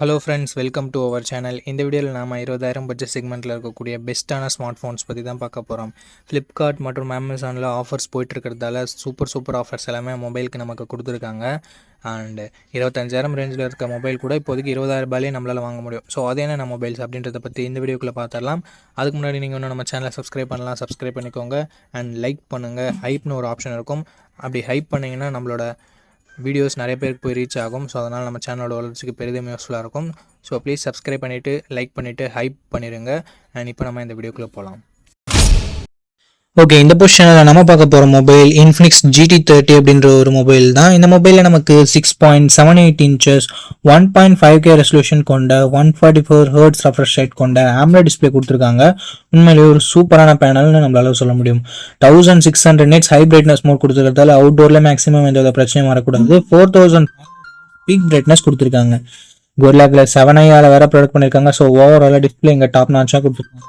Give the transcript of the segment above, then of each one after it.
Hello friends welcome to our channel இந்த வீடியோவில் நாம் இருபதாயிரம் பட்ஜெட் செக்மெண்ட்டில் இருக்கக்கூடிய பெஸ்ட்டான ஸ்மார்ட் ஃபோன்ஸ் பற்றி தான் பார்க்க போகிறோம் ஃப்ளிப்கார்ட் மற்றும் அமேசானில் ஆஃபர்ஸ் போயிட்டுருக்கிறதால சூப்பர் சூப்பர் ஆஃபர்ஸ் எல்லாமே மொபைலுக்கு நமக்கு கொடுத்துருக்காங்க. அண்ட் இருபத்தஞ்சாயிரம் ரேஞ்சில் இருக்க மொபைல் கூட இப்போதைக்கு இருபதாயிரம் ரூபாயிலே நம்மளால் வாங்க முடியும். ஸோ அது என்ன மொபைல்ஸ் அப்படின்றத பற்றி இந்த வீடியோக்குள்ளே பார்த்துடலாம் அதுக்கு முன்னாடி நீங்கள் இன்னும் நம்ம சேனலை சப்ஸ்கிரைப் பண்ணலாம் சப்ஸ்கிரைப் பண்ணிக்கோங்க. அண்ட் லைக் பண்ணுங்கள் ஹைப்னு ஒரு ஆப்ஷன் இருக்கும். அப்படி ஹைப் பண்ணிங்கன்னா நம்மளோட வீடியோஸ் நிறைய பேருக்கு போய் ரீச் ஆகும். ஸோ அதனால் நம்ம சேனலோட வளர்ச்சிக்கு பெரிதும் யூஸ்ஃபுல்லாக இருக்கும். ஸோ ப்ளீஸ் சப்ஸ்கிரைப் பண்ணிவிட்டு லைக் பண்ணிவிட்டு ஹைப் பண்ணிடுங்க அண்ட் இப்போ நம்ம இந்த வீடியோக்குள்ளே போகலாம் ஓகே இந்த பொசிஷனில் நம்ம பார்க்க போகிற மொபைல் இன்ஃபினிக்ஸ் ஜிடி தேர்ட்டி அப்படின்ற ஒரு மொபைல் தான். இந்த மொபைலில் நமக்கு six point seven eight inches one point five K resolution கொண்ட one forty four hertz refresh rate கொண்ட ஆம்ரா டிஸ்பிளே கொடுத்துருக்காங்க. உண்மையிலேயே ஒரு சூப்பரான பேனல்னு நம்மளால சொல்ல முடியும். Thousand six hundred nits high brightness mode கொடுத்துருக்கிறதால அவுட்டோரில் மேக்ஸிமம் எந்த வித பிரச்சனையும் வரக்கூடாது. ஃபோர் தௌசண்ட் பீக் பிரைட்னஸ் கொடுத்துருக்காங்க. கோர்லா செவன் ஐயாவில் வேற ப்ரொடக்ட் பண்ணியிருக்காங்க ஸோ ஓவராலாக டிஸ்பிளே இங்கே டாப் நாச்சாக கொடுத்துருக்காங்க.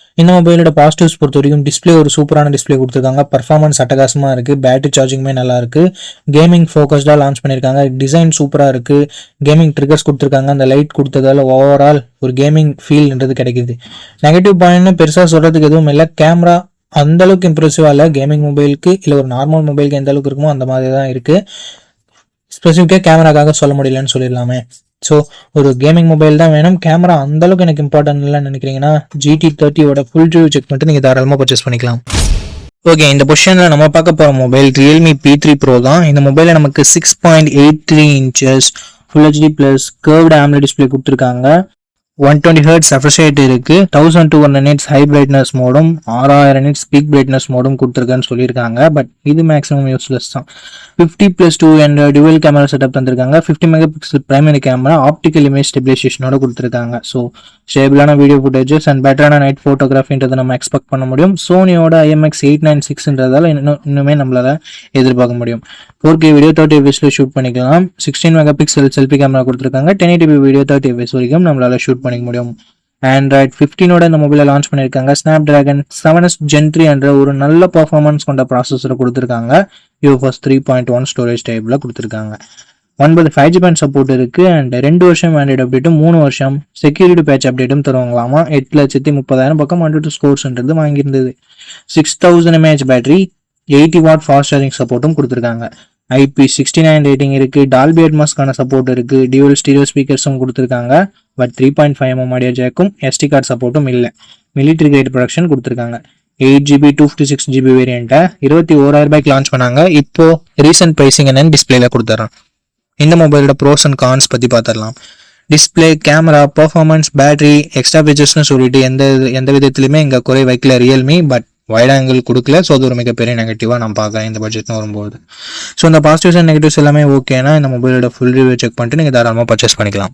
இந்த மொபைலோட பாசிட்டிவ்ஸ் பொறுத்த வரைக்கும் டிஸ்பிளே ஒரு சூப்பரான டிஸ்பிளே கொடுத்துருக்காங்க. பர்ஃபார்மன்ஸ் அட்டகாசமாக இருக்குது பேட்டரி சார்ஜிங்குமே நல்லா இருக்குது கேமிங் ஃபோக்கஸ்டாக லான்ச் பண்ணியிருக்காங்க. டிசைன் சூப்பராக இருக்குது கேமிங் ட்ரிகர்ஸ் கொடுத்துருக்காங்க. அந்த லைட் கொடுத்ததால ஓவரால் ஒரு கேமிங் ஃபீல்ன்றது கிடைக்குது. நெகட்டிவ் பாயிண்ட்னு பெருசாக சொல்கிறதுக்கு எதுவும் இல்லை. கேமரா அந்த அளவுக்கு இம்ப்ரெசிவாக இல்லை. கேமிங் மொபைலுக்கு இல்லை ஒரு நார்மல் மொபைலுக்கு எந்த அளவுக்கு இருக்குமோ அந்த மாதிரி தான் இருக்குது ஸ்பெசிஃபிக்காக கேமராக்காக சொல்ல முடியலன்னு சொல்லிடலாமே. ஸோ ஒரு கேமிங் மொபைல் தான் வேணும். கேமரா அந்த அளவுக்கு எனக்கு இம்பார்ட்டன்ட் இல்லைன்னு நினைக்கிறீங்கன்னா ஜிடி தேர்ட்டியோட ஃபுல் ரிவ்யூ செக் பண்ணிட்டு நீங்கள் தாராளமாக பர்ச்சேஸ் பண்ணிக்கலாம். ஓகே இந்த பொசிஷனில் நம்ம பார்க்க போகிற mobile Realme P three pro தான். இந்த மொபைலில் நமக்கு six point eight three inches full HD plus curved AMOLED display கொடுத்துருக்காங்க. ஒன் டுவெண்ட்டி ஹர்ட்ஸ் ரெஃப்ரெஷ் இருக்குது இருக்கு thousand two hundred nits high brightness மோடும் ஆறாயிரம் நிட்ஸ் பீக் பிரைட்னஸ் மோடும் கொடுத்துருக்கான்னு சொல்லியிருக்காங்க. பட் இது மேக்ஸிமம் யூஸ்லெஸ் தான். Fifty plus two and dual camera setup தந்திருக்காங்க. Fifty mega pixel primary camera optical image ஸ்டெபிலைசேஷனோட கொடுத்துருக்காங்க. ஸோ ஸ்டேபிளான வீடியோ ஃபுட்டேஜஸ் அண்ட் பெட்டரான நைட் ஃபோட்டோகிராஃபின்றதை நம்ம எக்ஸ்பெக்ட் பண்ண முடியும். சோனியோட ஐஎம்எக்ஸ் எயிட் நைன் சிக்ஸ்ன்றதால இன்னும் இன்னுமே நம்மளால் எதிர்பார்க்க முடியும். ஃபோர் கே வீடியோ தேர்ட்டி எஃப்எஸ்ல ஷூட் பண்ணிக்கலாம். Sixteen mega pixel selfie camera கொடுத்துருக்காங்க ten eighty video thirty fps வரைக்கும் நம்மளால ஷூட் பண்ணி பண்ணிக்க முடியும். ஆண்ட்ராய்ட் ஃபிஃப்டீனோட இந்த மொபைலை லான்ச் பண்ணியிருக்காங்க Snapdragon seven S gen three என்ற ஒரு நல்ல பர்ஃபார்மன்ஸ் கொண்ட ப்ராசஸரை கொடுத்துருக்காங்க. UFS three point one storage டைப்பில் கொடுத்துருக்காங்க. ஒன்பது ஃபைவ் ஜி பேண்ட் சப்போர்ட் இருக்கு. அண்ட் ரெண்டு வருஷம் ஆண்ட்ராய்டு அப்டேட்டும் மூணு வருஷம் செக்யூரிட்டி பேட்ச் அப்டேட்டும் தருவாங்களாமா? எட்டு லட்சத்தி முப்பதாயிரம் பக்கம் ஹண்ட்ரட் ஸ்கோர்ஸ்ன்றது வாங்கியிருந்தது. Six thousand mAh battery eighty watt fast charging சப்போர்ட்டும் கொடுத்துருக்காங்க. ஐபி சிக்ஸ்டி நைன் ரேட்டிங் இருக்கு. டால்பி அட்மாஸ்க்கான சப்போர்ட் இருக்கு. டியூவல் ஸ்டீரியோ ஸ்பீக்கர்ஸும் கொடுத்துருக்காங்க. But three point five mm audio ஜேக்கும் SD card சப்போர்ட்டும் இல்லை. மிலிட்ரி கிரேட் ப்ரொடக்ஷன் கொடுத்துருக்காங்க. Eight GB two fifty six GB வேரியண்ட்டை இருபத்தி ஓராயிரம் ரூபாய்க்கு லான்ச் பண்ணாங்க. இப்போ ரீசெண்ட் ப்ரைஸிங் என்னன்னு டிஸ்பிளேல கொடுத்துட்றேன் இந்த மொபைலோட ப்ரோஸ் அண்ட் கான்ஸ் பற்றி பார்த்துடலாம் display camera performance battery extra ஃபீச்சர்ஸ்னு சொல்லிட்டு எந்த எந்த விதத்துலையுமே இங்கே குறை வைக்கல ரியல்மி பட் வைட் ஆங்கிள் கொடுக்கல. ஸோ அது ஒரு மிகப்பெரிய நெகட்டிவாக நான் பார்க்குறேன் இந்த பட்ஜெட்னு வரும்போது. ஸோ இந்த பாசிட்டிவ்ஸ் அண்ட் நெகட்டிவ்ஸ் எல்லாமே ஓகேனா இந்த மொபைலோட ஃபுல் ரிவ்யூ செக் பண்ணிட்டு நீங்கள் தாராளமாக பர்ச்சேஸ் பண்ணிக்கலாம்.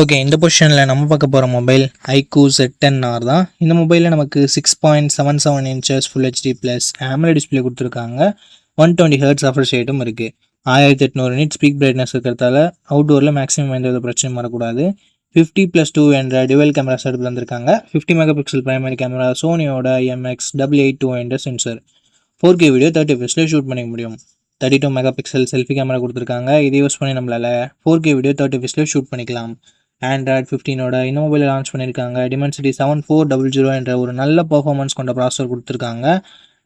ஓகே இந்த பொசிஷனில் நம்ம பார்க்க போகிற mobile iQOO Z ten R தான். இந்த மொபைலில் நமக்கு six point seven seven inches full HD plus AMOLED display கொடுத்துருக்காங்க. ஒன் டுவெண்ட்டி ஹர்ட்ஸ் ஆஃபர் ஷேட்டும் இருக்குது ஆயிரத்தி எட்நூறு நிட் ஸ்பீக் பிரைட்னஸ் இருக்கிறதால அவுட்டோரில் மேக்ஸிமம் எந்த வித பிரச்சனையும் வரக்கூடாது. ஃபிஃப்டி ப்ளஸ் டூ என்ற டிவல் கேமரா செட்டில் வந்திருக்காங்க fifty mega pixel primary camera சோனியோட எம்எக்ஸ் டபுள் எயிட் டூ என்ற sensor four K video thirty ஃபெஸ்ட்டில் shoot பண்ணிக்க முடியும். Thirty two megapixel selfie camera கொடுத்துருக்காங்க. இதை யூஸ் பண்ணி நம்மளால் ஃபோர் கே வீடியோ தேர்ட்டி ஃபெஸ்ட்டில் ஷூட் பண்ணிக்கலாம். ஆண்ட்ராய்ட் ஃபிஃப்டீனோட இன்னோவில் லான்ச் பண்ணியிருக்காங்க Dimensity seven four double zero என்ற ஒரு நல்ல பர்ஃபார்மன்ஸ் கொண்ட ப்ராசஸர் கொடுத்துருக்காங்க.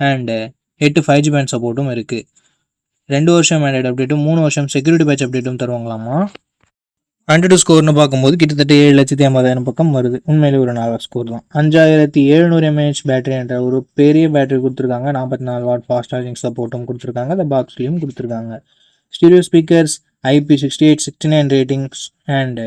அண்டு எட்டு ஃபைவ் ஜி பேண்ட் சப்போர்ட்டும் இருக்குது ரெண்டு வருஷம் ஆண்ட்ராய்டு அப்டேட்டும் மூணு வருஷம் செக்யூரிட்டி பேட்ச் அப்டேட்டும் தருவாங்களாமா? ஹண்ட்ரட் ஸ்கோர்னு பார்க்கும்போது கிட்டத்தட்ட ஏழு லட்சத்தி ஐம்பதாயிரம் பக்கம் வருது. உண்மையிலே ஒரு நல்ல ஸ்கோர் தான். அஞ்சாயிரத்தி எழுநூறு எம்ஏஹெச் பேட்டரி என்ற ஒரு பெரிய பேட்டரி கொடுத்துருக்காங்க. நாற்பத்தி நாலு வாட் ஃபாஸ்ட் சார்ஜிங் சப்போர்ட்டும் கொடுத்துருக்காங்க. அந்த பாக்ஸ்லேயும் கொடுத்துருக்காங்க. Stereo speakers IP sixty eight sixty nine ratings and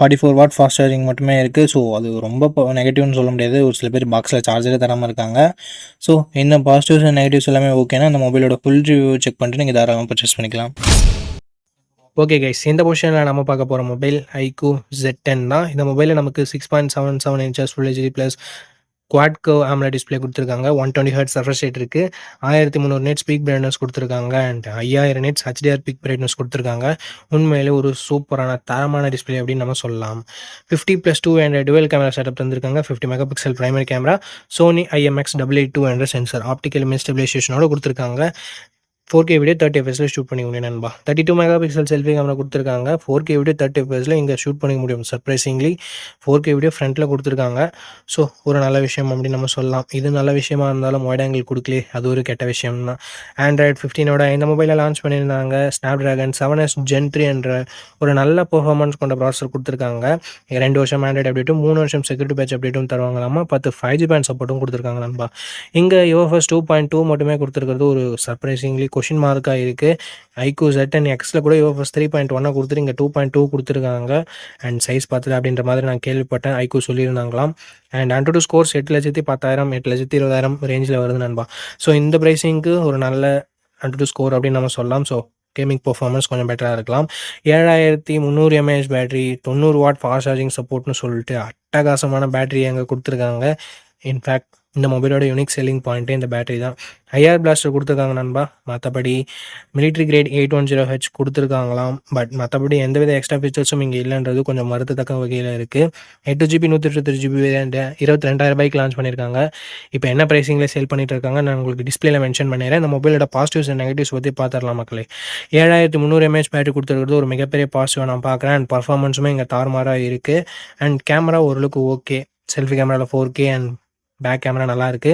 Forty four watt fast charging மட்டுமே இருக்குது ஸோ அது ரொம்ப நெகட்டிவ்னு சொல்ல முடியாது. ஒரு சில பேர் பாக்ஸில் சார்ஜரே தராமல் இருக்காங்க. ஸோ இந்த பாசிட்டிவ்ஸ் அண்ட் நெகட்டிவ்ஸ் எல்லாமே ஓகேனா அந்த மொபைலோட ஃபுல் ரிவ்யூ செக் பண்ணிட்டு நீங்கள் தாராளமாக பர்ச்சேஸ் பண்ணிக்கலாம். ஓகே கைஸ் இந்த பொசிஷனில் நம்ம பார்க்க போகிற மொபைல் ஐக்கு ஜெட் டென் தான். இந்த மொபைலில் நமக்கு six point seven seven inches full HD plus quad curve AMOLED display கொடுத்துருக்காங்க. One twenty hertz surface rate இருக்குது ஆயிரத்தி முந்நூறு நேட்ஸ் பீக் பிரைட்னஸ் கொடுத்துருக்காங்க. அண்ட் ஐயாயிரம் நெட்ஸ் ஹெச்டிஆர் பிக் பிரைட்னஸ் கொடுத்துருக்காங்க. உண்மையிலே ஒரு சூப்பரான தரமான டிஸ்பிளே அப்படின்னு நம்ம சொல்லலாம். Fifty plus two hundred dual camera setup தந்திருக்காங்க. Fifty megapixel primary camera Sony IMX double eight two hundred sensor optical image ஸ்டெபிலைசேஷனோட கொடுத்துருக்காங்க. ஃபோர் கே வீடியோ தேர்ட்டி எஃப்எஸில் ஷூட் பண்ணிக்க முடியும் நண்பா. Thirty two megapixel selfie camera கொடுத்துருக்காங்க ஃபோர் கே வீடியோ தேர்ட்டி எஃப்எஸில் இங்கே shoot பண்ணி முடியும் சர்ப்ரைசிங்லி ஃபோர் கே வீடியோ ஃப்ரண்ட்டில் கொடுத்துருக்காங்க. ஸோ ஒரு நல்ல விஷயம் அப்படின்னு நம்ம சொல்லலாம். இது நல்ல விஷயமா இருந்தாலும் ஒயிட் ஆங்கிள் கொடுக்கலே அது ஒரு கெட்ட விஷயம் தான் ஆண்ட்ராய்ட் ஃபிஃப்டீனோட இந்த மொபைலில் லான்ச் பண்ணியிருந்தாங்க. Snapdragon seven S gen three என்ற ஒரு நல்ல பெர்ஃபார்மன்ஸ் கொண்ட ப்ராசஸர் கொடுத்துருக்காங்க. ரெண்டு வருஷம் ஆண்ட்ராய்டு அப்டேட்டும் மூணு வருஷம் செக்யூரிட்டி பேட்ச் அப்டேட்டும் தருவாங்களாமா? பத்து ஃபைவ் ஜி பேண்ட் சப்போர்ட்டும் கொடுத்துருக்காங்க நண்பா. இங்கே யோஃபஸ் டூ பாயிண்ட் டூ மட்டுமே கொடுத்துருக்கிறது ஒரு சர்ப்ரைசிங்லி கொஷின் மார்க்காக இருக்குது ஐக்யூ ஜெட் அண்ட் எக்ஸில் கூட யோஃபஸ் த்ரீ பாயிண்ட் ஒன்னாக கொடுத்துட்டு இங்கே டூ பாயிண்ட் டூ கொடுத்துருக்காங்க. அண்ட் சைஸ் பார்த்துட்டு அப்படின்ற மாதிரி நான் கேள்விப்பட்டேன். ஐக்யூ சொல்லியிருந்தாங்களாம். அண்ட் அண்ட் டூ ஸ்கோர்ஸ் எட்டு லட்சத்தி பத்தாயிரம் எட்டு லட்சத்தி இருபதாயிரம் ரேஞ்சில் வருது நண்பா. ஸோ இந்த ப்ரைஸிங்க்கு ஒரு நல்ல அண்ட் டூ ஸ்கோர் அப்படின்னு நம்ம சொல்லலாம். ஸோ கேமிங் பர்ஃபார்மன்ஸ் கொஞ்சம் பெட்டராக இருக்கலாம். ஏழாயிரத்தி முந்நூறு எம்ஏஹெச் பேட்டரி தொண்ணூறு வாட் ஃபாஸ்ட் சார்ஜிங் சப்போர்ட்னு சொல்லிட்டு அட்டகாசமான பேட்டரி அங்கே கொடுத்துருக்காங்க. இன்ஃபேக்ட் இந்த மொபைலோட யூனிக் செல்லிங் பாயிண்ட்டே இந்த பேட்டரி தான். ஐஆர் பிளாஸ்டர் கொடுத்துருக்காங்க நண்பா. மற்றபடி military grade eight one zero H கொடுத்துருக்காங்களாம். But மற்றபடி எந்தவித எக்ஸ்ட்ரா ஃபீச்சர்ஸும் இங்கே இல்லைன்றது கொஞ்சம் மறுத்தத்தக்க வகையில் இருக்குது எட்டு ஜிபி நூற்றி இருபத்தி ஜிபி இருபத்தி ரெண்டாயிரம் ரூபாய்க்கு லான்ச் பண்ணியிருக்காங்க இப்போ என்ன ப்ரைஸிங்கில் சேல் பண்ணிட்டு இருக்காங்க நான் உங்களுக்கு டிஸ்பிளேல மென்ஷன் பண்ணிடுறேன். இந்த மொபைலோட பாசிட்டிவ்ஸ் அண்ட் நெகட்டிவ்ஸ் பற்றி பார்த்துடலாம் மக்களே. ஏழாயிரத்தி முந்நூறு எம்ஏஹெச் பேட்டரி கொடுத்துருக்கிறது ஒரு மிகப்பெரிய பாசிட்டிவ் நான் பார்க்குறேன் அண்ட் பர்ஃபார்மன்ஸுமே இங்கே தாறுமாறாக இருக்குது அண்ட் கேமரா ஓரளவுக்கு ஓகே செல்ஃபி கேமராவில் four K and back camera நல்லாயிருக்கு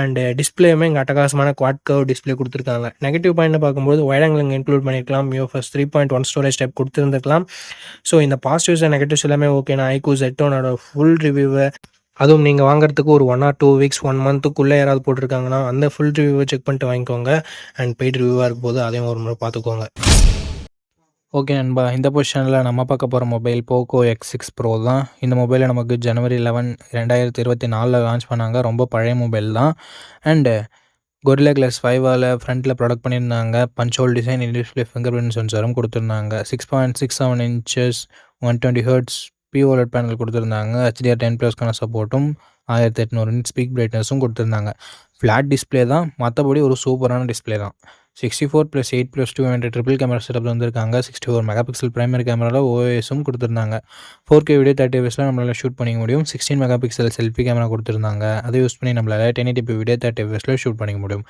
அண்டு டிஸ்பிளேயுமே இங்கே அட்டகாசமான குவாட் கவ் டிஸ்பிளே கொடுத்துருக்காங்க. நெகட்டிவ் பாயிண்ட் பார்க்கும்போது வைடாங்கில் இங்கே இன்க்ளூட் பண்ணியிருக்கலாம் U three point one storage type கொடுத்துருந்துருக்கலாம். So இந்த பாசிட்டிவ்ஸ் அண்ட் நெகட்டிவ்ஸ் எல்லாமே ஓகே நான் ஐக்கூ செட்டோனோட ஃபுல் ரிவ்யூவை அதுவும் நீங்கள் வாங்குறதுக்கு ஒரு one or two weeks one மந்த்துக்குள்ளே யாராவது போட்டிருக்காங்கன்னா அந்த ஃபுல் ரிவ்யூவை செக் பண்ணிட்டு வாங்கிக்கோங்க. அண்ட் பெய்ட் ரிவ்யூவாக இருக்கும்போது அதையும் ஒரு முறை பார்த்துக்கோங்க. ஓகே நண்பா இந்த பொசிஷனில் நம்ம பார்க்க போகிற mobile Poco X six Pro தான். இந்த மொபைலை நமக்கு ஜனவரி லெவன் ரெண்டாயிரத்தி இருபத்தி நாலில் லான்ச் பண்ணாங்க. ரொம்ப பழைய மொபைல் தான். அண்டு கொரிலா கிளாஸ் ஃபைவால் ஃப்ரண்ட்டில் ப்ராடக்ட் பண்ணியிருந்தாங்க. Punch hole design display fingerprint சென்சாரும் கொடுத்துருந்தாங்க. Six point six seven inches one twenty hertz POLED panel கொடுத்துருந்தாங்க. ஹெச்டிஆர் டென் ப்ளஸ்க்கான சப்போர்ட்டும் ஆயிரத்தி எட்நூறு ஸ்பீக் பிரைட்னஸும் கொடுத்துருந்தாங்க. ஃப்ளாட் டிஸ்பிளே தான். மற்றபடி ஒரு சூப்பரான டிஸ்பிளே தான். Sixty four plus eight plus two hundred triple camera setup வந்திருக்காங்க. Sixty four mega pixel primary கேமராவில் ஓஎஸும் கொடுத்துருந்தாங்க. ஃபோர் கே வீடியோ தேர்ட்டி எஃப்எஸில் நம்மளால் ஷூட் பண்ணிக்க முடியும். Sixteen mega pixel selfie camera கொடுத்துருந்தாங்க. அதை யூஸ் பண்ணி நம்மளால் டென் எயிட்டி வீடியோ தேர்ட்டி எஃப்எஸில் ஷூட் பண்ணிக்க முடியும்.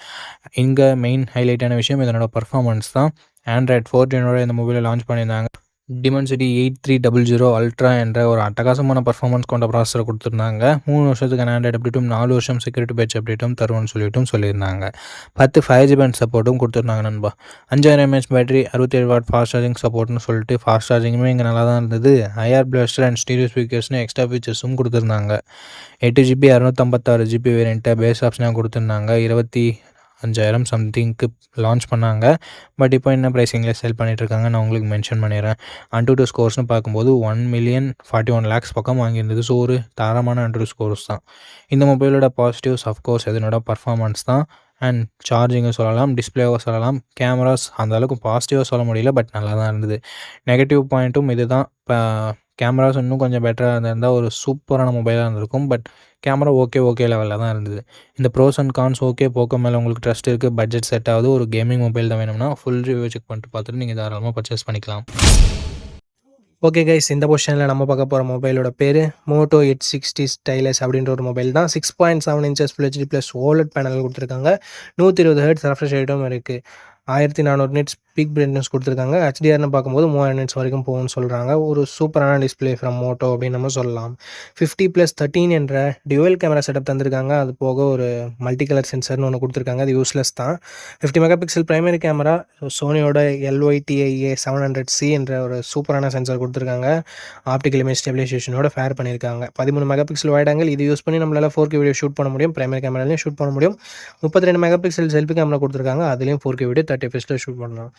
இங்கே மெயின் ஹைலைட்டான விஷயம் இதனோட பர்ஃபார்மன்ஸ் தான். ஆண்ட்ராய்ட் ஃபோர்டீனோட இந்த மொபைலை லான்ச் பண்ணியிருந்தாங்க. Dimensity eight three double zero Ultra என்ற ஒரு அட்டகாசமான பர்ஃபார்மன்ஸ் கொண்ட ப்ராசஸரை கொடுத்துருந்தாங்க. மூணு வருஷத்துக்கு ஆண்ட்ராய்ட் அப்டேட்டும் நாலு வருஷம் செக்யூரிட்டி பேட்ச் அப்டேட்டும் தருவோம்னு சொல்லிட்டும் சொல்லியிருந்தாங்க. பத்து ஃபைவ் ஜி பேண்ட் சப்போர்ட்டும் கொடுத்துருந்தாங்க நண்பா. அஞ்சாயிரம் எம்ஏஹெச் பேட்டரி அறுபத்தேழு வாட் ஃபாஸ்ட் சார்ஜிங் சப்போர்ட்னு சொல்லிட்டு ஃபாஸ்ட் சார்ஜிங்குமே இங்கே நல்லா தான் இருந்தது ஐஆர் பிளாஸ்டர் அண்ட் ஸ்டீரியோ ஸ்பீக்கர்ஸ்னு எக்ஸ்ட்ரா ஃபீச்சர்ஸும் கொடுத்துருந்தாங்க. எட்டு ஜிபி அறுநூத்தம்பத்தாறு ஜிபி வேரியண்ட்டை பேஸ் ஆப்ஷனாக கொடுத்துருந்தாங்க. இருபத்தி அஞ்சாயிரம் சம்திங்க்கு லான்ச் பண்ணாங்க. பட் இப்போ என்ன ப்ரைஸிங்கில் செல் பண்ணிகிட்ருக்காங்க நான் உங்களுக்கு மென்ஷன் பண்ணிடுறேன். அன் டூ ஸ்கோர்ஸ்னு பார்க்கும்போது one million forty one lakhs பக்கம் வாங்கியிருந்தது. ஸோ ஒரு தரமான அன் டூ ஸ்கோர்ஸ் தான். இந்த மொபைலோட பாசிட்டிவ்ஸ் அஃப்கோர்ஸ் எதனோட பர்ஃபார்மன்ஸ் தான். அண்ட் சார்ஜிங்கும் சொல்லலாம் டிஸ்பிளேவை சொல்லலாம் கேமராஸ் அந்த அளவுக்கு பாசிட்டிவாக சொல்ல முடியல பட் நல்லா தான் இருந்தது. நெகட்டிவ் பாயிண்ட்டும் இது தான் இப்போ கேமராஸ் இன்னும் கொஞ்சம் பெட்டராக இருந்திருந்தால் ஒரு சூப்பரான மொபைலாக இருந்திருக்கும் பட் கேமரா ஓகே ஓகே லெவலில் தான் இருந்தது. இந்த pros and cons okay Poco மேலே உங்களுக்கு ட்ரஸ்ட் இருக்குது பட்ஜெட் செட் ஆகுது ஒரு கேமிங் மொபைல் தான் வேணும்னா ஃபுல் ரிவ்யூ செக் பண்ணிட்டு பார்த்துட்டு நீங்கள் தாராளமாக பர்ச்சேஸ் பண்ணிக்கலாம். ஓகே கைஸ் இந்த பொசிஷனில் நம்ம பார்க்க போகிற மொபைலோட பேர் மோட்டோ எயிட் சிக்ஸ்டி ஸ்டைலஸ் அப்படின்ற ஒரு மொபைல் தான். Six point seven inches full HD plus OLED panel கொடுத்துருக்காங்க. நூற்றி இருபது ஹெர்ட்ஸ் ரெஃப்ரெஷ் ரேட்டும் இருக்குது ஆயிரத்தி நானூறு நிட்ஸ் பீக் பிரைட்னஸ் கொடுத்துருக்காங்க. ஹெச்டிஆர்னு பார்க்கும்போது மூவாயிரம் நிட்ஸ் வரைக்கும் போகும்னு சொல்கிறாங்க ஒரு சூப்பரான டிஸ்பிளே ஃப்ரம் மோட்டோ அப்படின்னு நம்ம சொல்லலாம். ஃபிஃப்டி ப்ளஸ் தேர்ட்டின் என்ற டியூவல் கேமரா செட்டப் தந்திருக்காங்க. அது போக ஒரு மல்டி கலர் சென்சர்னு ஒன்று கொடுத்துருக்காங்க. அது யூஸ்லெஸ் தான். Fifty mega pixel primary camera சோனியோட எல்ஒய்டிஐஏ செவன் ஹண்ட்ரட் சி என்ற ஒரு சூப்பரான சென்சர் கொடுத்துருக்காங்க. ஆப்டிக்கல் இமேஜ் ஸ்டெபிலைசேஷனோட ஃபேர் பண்ணியிருக்காங்க. பதிமூணு மெகா பிக்சல் வைடாங்கல் இது யூஸ் பண்ணி நம்மளால் ஃபோர் கே வீடியோ ஷூட் பண்ண முடியும். ப்ரைமரி கேமராலையும் ஷூட் பண்ண முடியும். முப்பத்தி ரெண்டு மெகா பிக்சல் செல்ஃபி கேமரா கொடுத்துருக்காங்க. அதுலேயும் ஃபோர் கே வீடியோ தேர்ட்டி ஃபெஸ்ட்டில் ஷூட் பண்ணலாம்.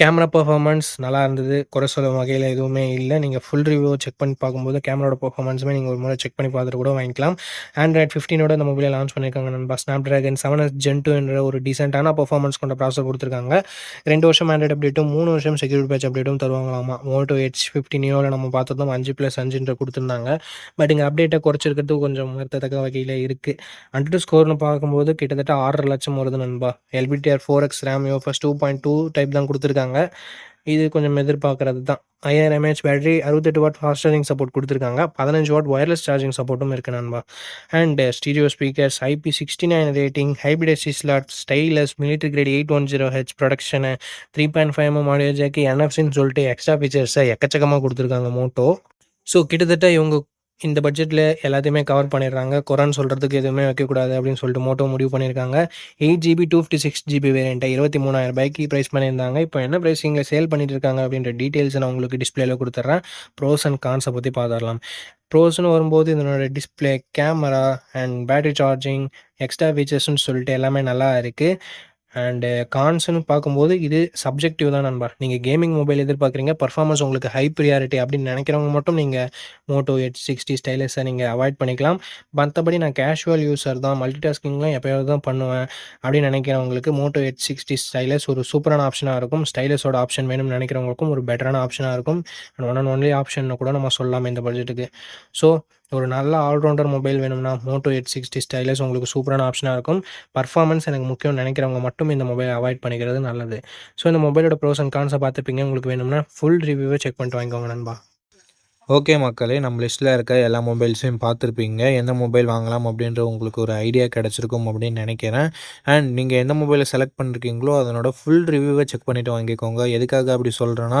கேமரா பர்ஃபார்மன்ஸ் நல்லா இருந்தது. குறை சொல்ல வகையில் எதுவுமே இல்லை. நீங்கள் ஃபுல் ரிவ்யூ செக் பண்ணி பார்க்கும்போது கேமராவோட பர்ஃபார்மன்ஸுமே நீங்கள் ஒரு முறை செக் பண்ணி பார்த்துட்டு கூட வாங்கிக்கலாம். ஆண்ட்ராய்ட் ஃபிஃப்டீனோட இந்த மொபைலை லான்ச் பண்ணியிருக்காங்க நண்பா. Snapdragon seven S gen two என்ற ஒரு டீசென்டான பர்ஃபார்மன்ஸ் கொண்ட ப்ராசர் கொடுத்துருக்காங்க. ரெண்டு வருஷம் ஆண்ட்ராய்ட் அப்டேட்டும் மூணு வருஷம் செக்யூரிட்டி பேட்ச் அப்டேட்டும் தருவாங்களாமா. மோட்டோ ஹெச் ஃபிஃப்டினியோட நம்ம பார்த்ததும் அஞ்சு ப்ளஸ் அஞ்சுன்ற கொடுத்துருந்தாங்க. பட் இங்கே அப்டேட்டை குறைச்சிருக்கிறது கொஞ்சம் வருத்தத்தக்க வகையில் இருக்குது அண்ட் ஸ்கோர்னு பார்க்கும்போது கிட்டத்தட்ட ஆறரை லட்சம் வருது நண்பா. LPDDR four X RAM UFS two point two type தான் கொடுத்துருக்காங்க. இது கொஞ்சம் எதிர்பார்க்குறது தான் ஐயாயிரம் எம்ஏஹெச் பேட்டரி அறுபத்தெட்டு வாட் ஃபாஸ்ட் சார்ஜிங் சப்போர்ட் கொடுத்துருக்காங்க. பதினஞ்சு வாட் ஒயர்லெஸ் சார்ஜிங் சப்போர்ட்டும் இருக்குது நண்பா. And stereo speakers IP sixty nine rating hybrid slot stylus military grade eight one zero H production three point five M audio jack என்எஃப்சின்னு சொல்லிட்டு extra ஃபீச்சர்ஸை எக்கச்சக்கமாக கொடுத்துருக்காங்க Moto so கிட்டத்தட்ட இவங்க இந்த பட்ஜெட்டில் எல்லாத்தையுமே கவர் பண்ணிடுறாங்க. குரான் சொல்கிறதுக்கு எதுவுமே வைக்கக்கூடாது அப்படின்னு சொல்லிட்டு மோட்டோ முடிவு பண்ணியிருக்காங்க. Eight GB two fifty six GB வேரியண்ட்டை இருபத்தி மூணாயிரம் ரூபாய்க்கு ப்ரைஸ் பண்ணியிருந்தாங்க. இப்போ என்ன ப்ரைஸிங்கில் சேல் பண்ணிட்டு இருக்காங்க அப்படின்ற டீட்டெயில்ஸ் நான் உங்களுக்கு டிஸ்பிளேல கொடுத்துட்றேன் ப்ரோஸ் அண்ட் கான்ஸை பற்றி பார்த்துடலாம். ப்ரோஸ்னு வரும்போது இதனோட display camera and battery charging extra ஃபீச்சர்ஸ்னு சொல்லிட்டு எல்லாமே நல்லா இருக்குது அண்டு கான்ஸ்னு uh, பார்க்கும்போது இது சப்ஜெக்டிவ் தான் நண்பா. நீங்கள் கேமிங் மொபைல் எதிர்பார்க்குறீங்க பர்ஃபார்மன்ஸ் உங்களுக்கு ஹை ப்ரியாரிட்டி அப்படின்னு நினைக்கிறவங்க மட்டும் நீங்கள் மோட்டோ எயிட் சிக்ஸ்டி ஸ்டைலஸை நீங்கள் அவாய்ட் பண்ணிக்கலாம். மற்றபடி நான் கேஷுவல் யூஸர் தான் மல்டி டாஸ்கிங்லாம் எப்போயாவது தான் பண்ணுவேன் அப்படின்னு நினைக்கிறவங்களுக்கு மோட்டோ எயிட் சிக்ஸ்டி ஸ்டைலஸ் ஒரு சூப்பரான ஆப்ஷனாக இருக்கும். ஸ்டைலஸோட ஆப்ஷன் வேணும்னு நினைக்கிறவங்களுக்கும் ஒரு பெட்டரான ஆப்ஷனாக இருக்கும். And one and only option கூட நம்ம சொல்லலாம் இந்த பட்ஜெட்டுக்கு ஸோ ஒரு நல்ல ஆல்ரவுண்டர் மொபைல் வேணும்னா மோட்டோ எயிட் சிக்ஸ்டி ஸ்டைலஸ் உங்களுக்கு சூப்பரான ஆப்ஷனாக இருக்கும். பர்ஃபார்மன்ஸ் எனக்கு முக்கியம் நினைக்கிறவங்க மட்டும் இந்த மொபைல் அவாய்ட் பண்ணிக்கிறது நல்லது. ஸோ இந்த மொபைலோட ப்ரோஸ் அண்ட் கான்ஸை பார்த்துப்பீங்க. உங்களுக்கு வேணும்னா ஃபுல் ரிவ்யூவை செக் பண்ணிட்டு வாங்கிக்கோங்க நண்பா. ஓகே மக்களே நம்ம லிஸ்ட்டில் இருக்க எல்லா மொபைல்ஸையும் பார்த்துருப்பீங்க. எந்த மொபைல் வாங்கலாம் அப்படின்ற உங்களுக்கு ஒரு ஐடியா கிடச்சிருக்கும் அப்படின்னு நினைக்கிறேன். அண்ட் நீங்கள் எந்த மொபைலை செலக்ட் பண்ணிருக்கீங்களோ அதனோட ஃபுல் ரிவ்யூவை செக் பண்ணிவிட்டு வாங்கிக்கோங்க. எதுக்காக அப்படி சொல்கிறேன்னா